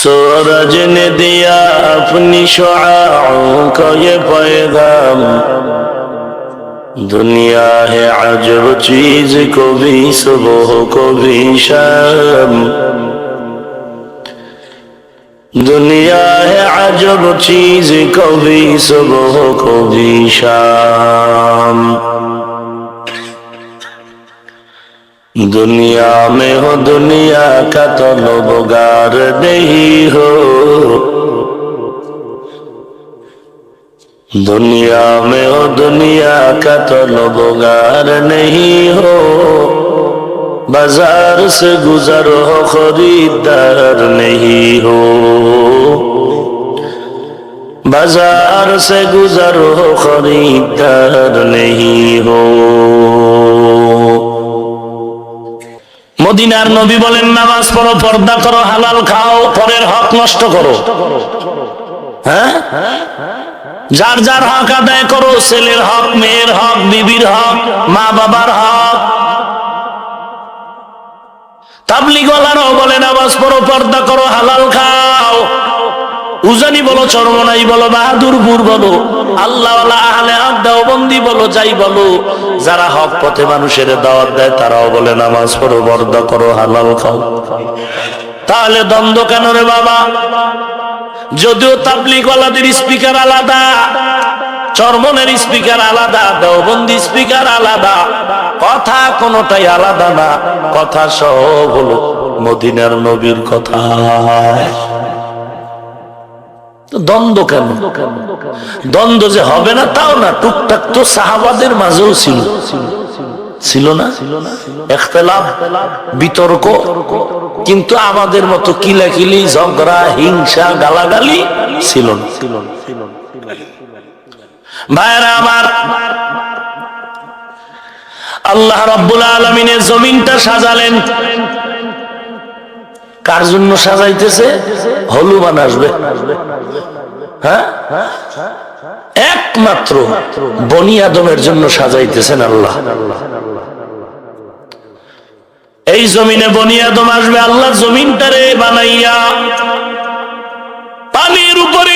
सूरज ने दिया अपनी शुआओं को ये पैगाम दुनिया है अजब चीज को भी सुबह को भी शाम दुनिया है अजब चीज को भी सुबह को भी शाम दुनिया में हो दुनिया का तो लोबगार नहीं हो दुनिया में हो दुनिया का तो लोबगार नहीं हो बाजार से गुजर हो खरीदार नहीं हो बाजार से गुजर हो खरीदार नहीं हो মদিনার নবী বলেন, নামাজ পড়ো, পর্দা করো, হালাল খাও, পরের হক নষ্ট করো। হ্যাঁ? যার যার হক আদায় করো, ছেলের হক, মেয়ের হক, বিবির হক, মা বাবার হক। তাবলিগলারাও বলে নামাজ পড়ো, পর্দা করো, হালাল খাও। উজানি বলো, চরমনাই বলো বাহাদুরপুর বলো আল্লাহ আহলে দেওবন্দি বলো, যাই বলো, যারা হক পথে মানুষের দাওয়াত দেয়, তারাও বলে, নামাজ পড়ো, বর্দা করো, হালাল খাও। তাহলে দ্বন্দ্ব কেন রে বাবা? যদিও তাবলিক ওয়ালাদের স্পিকার আলাদা, চরমনের স্পিকার আলাদা, দেওবন্দি স্পিকার আলাদা, কথা কোনোটাই আলাদা না, কথা সব হলো মদিনার নবীর কথা। দ্বন্দ্ব কেন? দ্বন্দ্ব যে হবে না, তাও না। টুকটাক তো সাহাবাদের মাঝেও ছিল। ছিল না? একতলাফ, বিতর্ক। কিন্তু আমাদের মতো কিলাকিলি, ঝগড়া, হিংসা, গালাগালি ছিল ভাইরা আমার, আল্লাহ রাব্বুল আলমিনের জমিনটা সাজালেন। কার জন্য সাজাইতেছে? হলুমান আসবে। হ্যাঁ? একমাত্র বনি আদমের জন্য সাজাইতেছেন আল্লাহ। এই জমিনে বনি আদম আসবে, আল্লাহ জমিনটারে বানাইয়া পানির উপরে